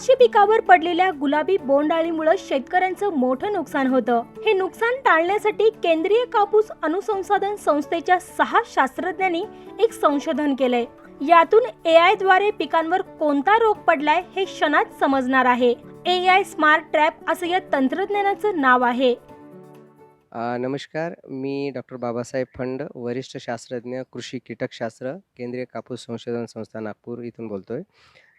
कपाशी पिकावर पडलेल्या गुलाबी बोंडअळीमुळे शेतकऱ्यांचं मोठं नुकसान होतं. हे नुकसान टाळण्यासाठी केंद्रीय कापूस अनुसंसाधन संस्थेच्या सहा शास्त्रज्ञांनी एक संशोधन केलंय. यातून एआयद्वारे पिकांवर कोणता रोग पडलाय हे क्षणात समजणार आहे. एआय स्मार्ट ट्रॅप असं या तंत्रज्ञानाचं नाव आहे. नमस्कार. मी डॉक्टर बाबासाहेब फंड वरिष्ठ शास्त्रज्ञ कृषी कीटकशास्त्र केंद्रीय कापूस संशोधन संस्था नागपूर इथून बोलतोय.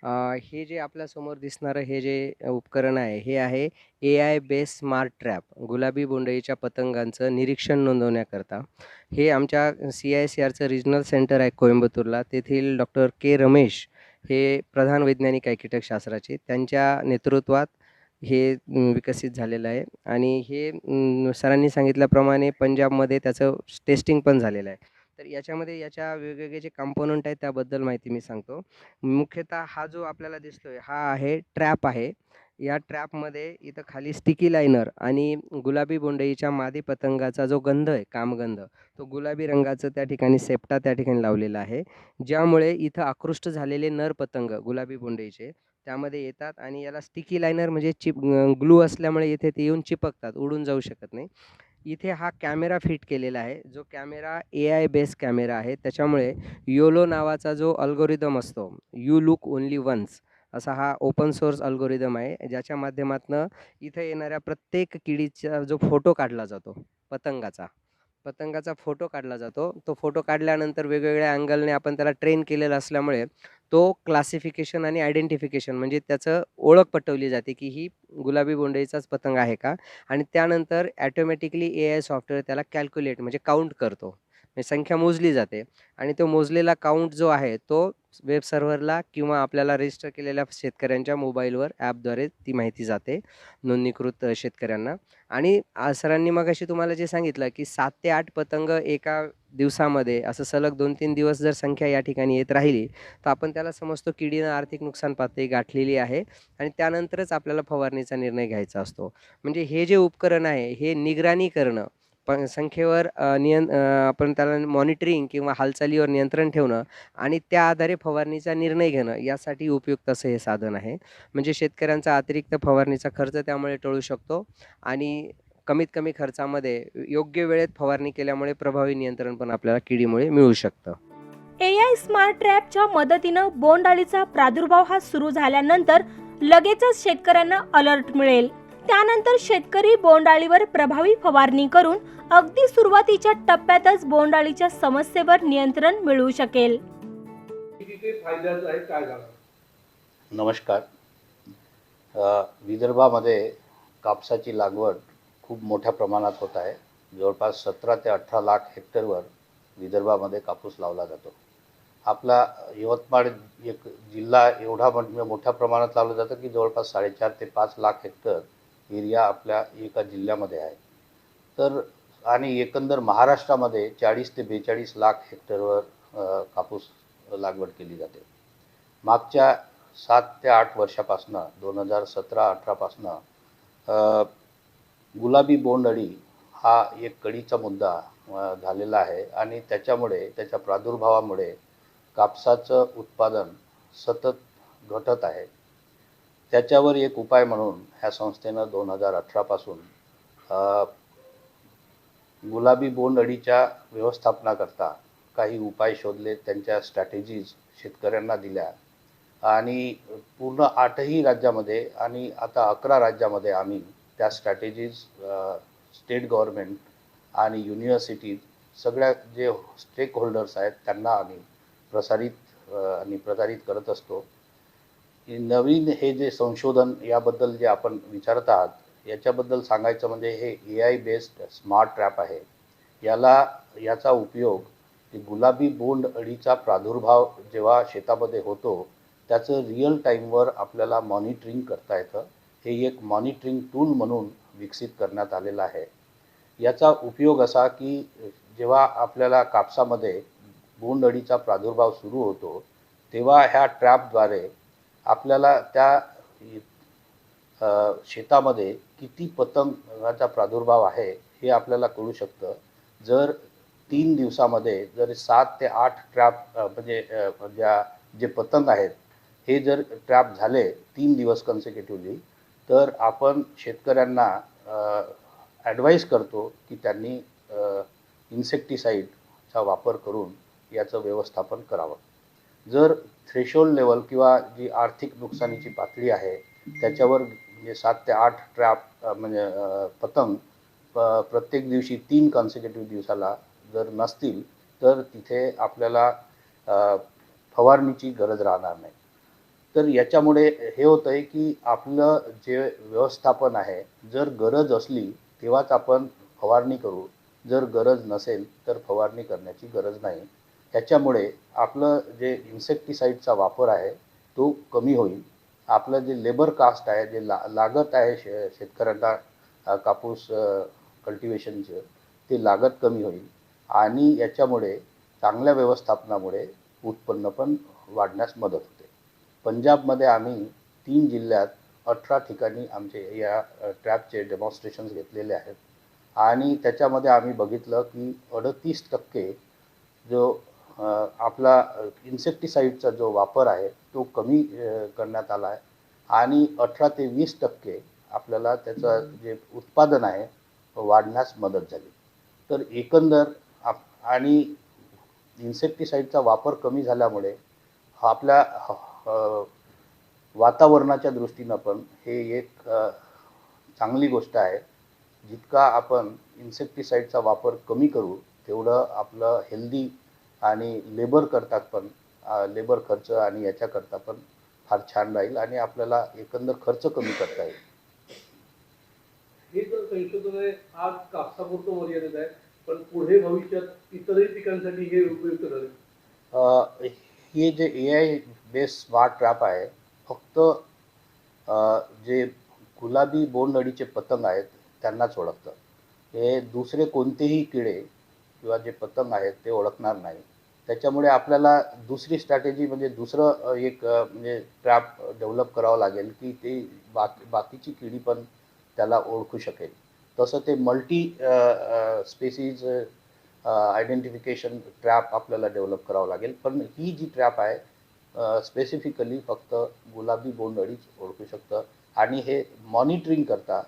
हे जे आपल्यासमोर दिसणारं हे जे उपकरण आहे हे आहे A I base smart trap गुलाबी बोंडईच्या पतंगांचं निरीक्षण नोंदवण्याकरता. हे आमच्या सी आय सी आरचं रिजनल सेंटर आहे कोइंबतूरला. तेथील डॉक्टर के रमेश हे प्रधान वैज्ञानिक आहे कीटकशास्त्राचे. त्यांच्या नेतृत्वात हे अं, विकसित झालेलं आहे. आणि हे अं, सरांनी सांगितल्याप्रमाणे पंजाबमध्ये त्याचं टेस्टिंग पण झालेलं आहे. तर याच्यामध्ये याच्या वेगवेगळे जे कंपोनंट आहेत त्याबद्दल माहिती मी सांगतो. मुख्यतः हा जो आपल्याला दिसतोय हा आहे ट्रॅप आहे. या ट्रॅपमध्ये इथं खाली स्टिकी लायनर आणि गुलाबी बोंडईच्या मादी पतंगाचा जो गंध आहे कामगंध तो गुलाबी रंगाचं त्या ठिकाणी सेप्टा त्या ठिकाणी लावलेला आहे. ज्यामुळे इथं आकृष्ट झालेले नर पतंग गुलाबी बोंडईचे त्यामध्ये येतात आणि याला स्टिकी लायनर म्हणजे चिप ग्लू असल्यामुळे इथे ते येऊन चिपकतात उडून जाऊ शकत नाही. इथे हा कॅमेरा फिट केलेला आहे. जो camera A I base camera आहे. त्याच्यामुळे योलो नावाचा जो अल्गोरिदम असतो यू लुक ओनली वन्स असा हा ओपन सोर्स अल्गोरिदम आहे. ज्याच्या माध्यमातून इथं येणाऱ्या प्रत्येक किडीचा जो फोटो काढला जातो पतंगाचा पतंगाचा फोटो काढला जातो. तो फोटो काढल्यानंतर वेगवेगळ्या अँगलने आपण त्याला ट्रेन केलेला असल्यामुळे तो क्लासिफिकेशन आणि आयडेंटिफिकेशन म्हणजे त्याचं ओळख पटवली जाते की ही गुलाबी बोंडळीचाच पतंग आहे का? आणि त्यानंतर ॲटोमॅटिकली ए आय सॉफ्टवेअर त्याला कॅल्क्युलेट म्हणजे काउंट करतो. म्हणजे संख्या मोजली जाते. आणि तो मोजलेला काउंट जो आहे तो वेब सर्व्हरला किंवा आपल्याला रजिस्टर केलेल्या शेतकऱ्यांच्या मोबाईलवर ॲपद्वारे ती माहिती जाते नोंदणीकृत शेतकऱ्यांना. आणि सरांनी मग अशी तुम्हाला जे सांगितलं की सात ते आठ पतंग एका दिवसामध्ये असं सलग दोन तीन दिवस जर संख्या या ठिकाणी येत राहिली तर आपण त्याला समजतो किडीनं आर्थिक नुकसान पातळी गाठलेली आहे आणि त्यानंतरच आपल्याला फवारणीचा निर्णय घ्यायचा असतो. म्हणजे हे जे उपकरण आहे हे निगराणी करणं पण संख्येवर अ, नियं अ, आपण त्याला मॉनिटरिंग किंवा हालचालीवर नियंत्रण ठेवणं आणि त्या आधारे फवारणीचा निर्णय घेणं यासाठी उपयुक्त असं हे साधन आहे. म्हणजे शेतकऱ्यांचा अतिरिक्त फवारणीचा खर्च त्यामुळे टळू शकतो आणि कमीत कमी खर्चामध्ये योग्य वेळेत फवारणी केल्यामुळे प्रभावी नियंत्रण पण आपल्याला किडीमुळे मिळू शकतं. एआय स्मार्ट ट्रॅपच्या मदतीनं बोंडअळीचा प्रादुर्भाव हा सुरू झाल्यानंतर लगेचच शेतकऱ्यांना अलर्ट मिळेल. त्यानंतर शेतकरी बोंडअळीवर प्रभावी फवारणी करून अगदी सुरुवातीच्या टप्प्यातच बोंडअळीच्या समस्येवर नियंत्रण मिळू शकेल. नमस्कार. विदर्भामध्ये कापसाची लागवड खूप मोठ्या प्रमाणात होत आहे. जवळपास सतरा ते अठरा लाख हेक्टरवर विदर्भामध्ये कापूस लावला जातो. आपला यवतमाळ एक जिल्हा एवढा मोठ- मोठ्या प्रमाणात लावलं जातं की जवळपास साडेचार ते पाच लाख हेक्टर एरिया आपल्या एका जिल्ह्यामध्ये आहे. तर आणि एकंदर महाराष्ट्रामध्ये चाळीस ते बेचाळीस लाख हेक्टरवर कापूस लागवड केली जाते. मागच्या सात ते आठ वर्षापासनं दोन हजार सतरा अठरापासनं गुलाबी बोंडअळी हा एक कळीचा मुद्दा झालेला आहे. आणि त्याच्यामुळे त्याच्या प्रादुर्भावामुळे कापसाचं उत्पादन सतत घटत आहे. त्याच्यावर एक उपाय म्हणून ह्या संस्थेनं दोन हजार अठरापासून गुलाबी बोंडअळीच्या व्यवस्थापनाकरता काही उपाय शोधले त्यांच्या स्ट्रॅटेजीज शेतकऱ्यांना दिल्या. आणि पूर्ण आठही राज्यामध्ये आणि आता अकरा राज्यामध्ये आम्ही त्या स्ट्रॅटेजीज स्टेट गव्हर्मेंट आणि युनिव्हर्सिटी सगळ्या जे स्टेक होल्डर्स आहेत त्यांना आम्ही प्रसारित आणि प्रसारित करत असतो. हे नवीन हे जे संशोधन याबद्दल जे आपण विचारत आहात याच्याबद्दल सांगायचं म्हणजे हे A I based smart trap आहे. याला याचा उपयोग गुलाबी बोंड अळीचा प्रादुर्भाव जेव्हा शेतामध्ये होतो त्याचं रिअल टाईमवर आपल्याला मॉनिटरिंग करता येतं. हे एक मॉनिटरिंग टूल म्हणून विकसित करण्यात आलेलं आहे. याचा उपयोग असा की जेव्हा आपल्याला कापसामध्ये बोंडअळीचा प्रादुर्भाव सुरू होतो तेव्हा ह्या ट्रॅपद्वारे आपल्याला त्या शेतामध्ये किती पतंगाचा प्रादुर्भाव आहे हे आपल्याला कळू शकतं. जर तीन दिवसामध्ये जर सात ते आठ ट्रॅप म्हणजे ज्या जे पतंग आहेत हे जर ट्रॅप झाले तीन दिवस कन्सिक्युटिव्हली तर आपण शेतकऱ्यांना ॲडवाईस करतो की त्यांनी इन्सेक्टिसाईडचा वापर करून याचं व्यवस्थापन करावं. जर थ्रेशोल्ड लेवल किंवा जी आर्थिक नुकसानीची पातळी आहे त्याच्यावर म्हणजे सात ते आठ ट्रॅप म्हणजे पतंग प- प्रत्येक दिवशी तीन कॉन्सिक्युटिव्ह दिवसाला जर नसतील तर तिथे आपल्याला फवारणीची गरज राहणार नाही. तर याच्यामुळे हे होतं आहे की आपलं जे व्यवस्थापन आहे जर गरज असली तेव्हाच आपण फवारणी करू. जर गरज नसेल तर फवारणी करण्याची गरज नाही. त्याच्यामुळे आपलं जे इन्सेक्टिसाईडचा वापर आहे तो कमी होईल. आपलं जे लेबर कास्ट आहे जे ला लागत आहे शे शेतकऱ्यांना कापूस कल्टिवेशनचं ते लागत कमी होईल. आणि याच्यामुळे चांगल्या व्यवस्थापनामुळे उत्पन्न पण वाढण्यास मदत होते. पंजाबमध्ये आम्ही तीन जिल्ह्यात अठरा ठिकाणी आमचे या ट्रॅपचे डेमॉन्स्ट्रेशन्स घेतलेले आहेत. आणि त्याच्यामध्ये आम्ही बघितलं की अडतीस टक्के जो आपला इन्सेक्टिसाईडचा जो वापर आहे तो कमी करण्यात आला आहे. आणि अठरा ते वीस टक्के आपल्याला त्याचं जे उत्पादन आहे वाढण्यास मदत झाली. तर एकंदर आप आणि इन्सेक्टिसाईडचा वापर कमी झाल्यामुळे हा आपल्या वातावरणाच्या दृष्टीनं पण हे एक चांगली गोष्ट आहे. जितका आपण इन्सेक्टिसाईडचा वापर कमी करू तेवढं आपलं हेल्दी आणि लेबर करता पण लेबर खर्च आणि याच्याकरता पण फार छान राहील आणि आपल्याला एकंदर खर्च कमी करता येईल. हे संशोधन आज कापसापुरतं मर्यादित आहे पण पुढे भविष्यात इतरही पिकांसाठी हे उपयुक्त ठरेल? हे जे A I base smart trap आहे फक्त जे गुलाबी बोंडअळीचे पतंग आहेत त्यांनाच ओळखतं. हे दुसरे कोणतेही किडे किंवा जे पतंग आहेत ते ओळखणार नाही. त्याच्यामुळे आपल्याला दुसरी स्ट्रॅटेजी म्हणजे दुसरं एक म्हणजे ट्रॅप डेव्हलप करावं लागेल की ते बाकी बाकीची किडी पण त्याला ओळखू शकेल. तसं ते मल्टी स्पेसीज आयडेंटिफिकेशन ट्रॅप आपल्याला डेव्हलप करावं लागेल. पण ही जी ट्रॅप आहे स्पेसिफिकली फक्त गुलाबी बोंडअळीच ओळखू शकतं. आणि हे मॉनिटरिंग करता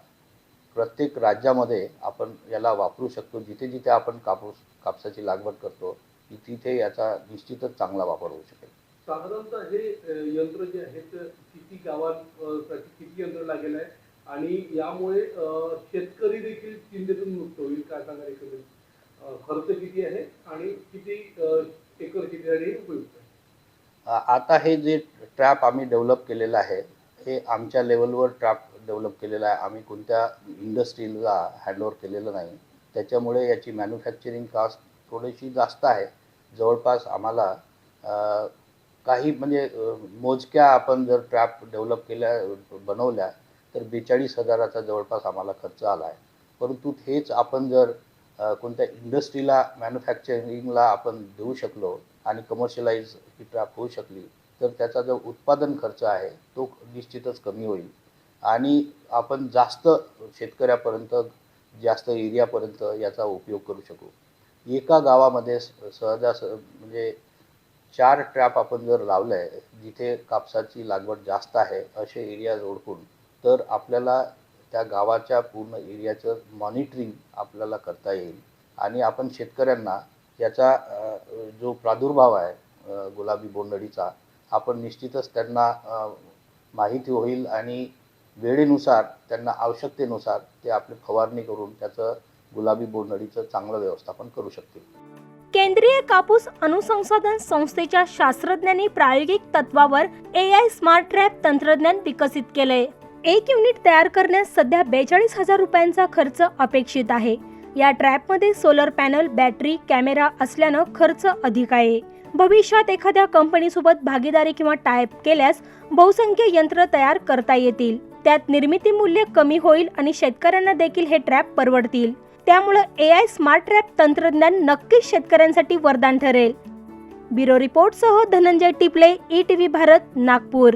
प्रत्येक राज्यामध्ये आपण याला वापरू शकतो. जिथे जिथे आपण कापूस कापसाची लागवड करतो की तिथे याचा निश्चितच चांगला वापर होऊ शकेल. साधारणतः हे यंत्र जे आहे ते किती गावांसाठी किती यंत्र लागेल आहे? आणि यामुळे शेतकरी देखील चिंतेतून मुक्त होईल काय सांगा एकंदरीत? खर्च किती आहे आणि किती एकर किती आणि उपयुक्त आहे? आता हे जे ट्रॅप आम्ही डेव्हलप केलेलं आहे हे आमच्या लेवलवर ट्रॅप डेव्हलप केलेलं आहे. आम्ही कोणत्या इंडस्ट्रीला हँडओव्हर केलेलं नाही. त्याच्यामुळे याची मॅन्युफॅक्चरिंग कास्ट थोडीशी जास्त आहे. जवळपास आम्हाला काही म्हणजे मोजक्या आपण जर ट्रॅप डेव्हलप केल्या बनवल्या तर बेचाळीस हजाराचा जवळपास आम्हाला खर्च आला आहे. परंतु हेच आपण जर कोणत्या इंडस्ट्रीला मॅन्युफॅक्चरिंगला आपण देऊ शकलो आणि कमर्शियलाइज ही ट्रॅप होऊ शकली तर त्याचा जो उत्पादन खर्च आहे तो निश्चितच कमी होईल. आणि आपण जास्त शेतकऱ्यापर्यंत जास्त एरियापर्यंत याचा उपयोग करू शकू. एका गावामध्ये स- सहजास म्हणजे चार ट्रॅप आपण जर लावलं आहे जिथे कापसाची लागवड जास्त आहे असे एरियाज ओळखून तर आपल्याला त्या गावाच्या पूर्ण एरियाचं मॉनिटरिंग आपल्याला करता येईल. आणि आपण शेतकऱ्यांना याचा जो प्रादुर्भाव आहे गुलाबी बोंडअळीचा आपण निश्चितच त्यांना माहिती होईल आणि वेळेनुसार त्यांना आवश्यकतेनुसार ते आपली फवारणी करून त्याचं गुलाबी बोंडअळीचं चांगलं व्यवस्थापन करू शकतील. केंद्रीय कापूस अनुसंशोधन संस्थेच्या शास्त्रज्ञांनी प्रायोगिक तत्वावर ए आय स्मार्ट ट्रॅप तंत्रज्ञान विकसित केलंय. एक युनिट तयार करण्यास सध्या बेचाळीस हजार रुपयांचा खर्च अपेक्षित आहे. या ट्रॅपमध्ये सोलर पॅनल बॅटरी कॅमेरा असल्यानं खर्च अधिक आहे. भविष्यात एखाद्या कंपनीसोबत भागीदारी किंवा टायप केल्यास बहुसंख्य यंत्र तयार करता येतील. त्यात निर्मिती मूल्य कमी होईल आणि शेतकऱ्यांना देखील हे ट्रॅप परवडतील. त्यामुळं ए आय स्मार्ट रॅप तंत्रज्ञान नक्कीच शेतकऱ्यांसाठी वरदान ठरेल. Bureau रिपोर्टसह Dhananjay Tiple E T V Bharat Nagpur.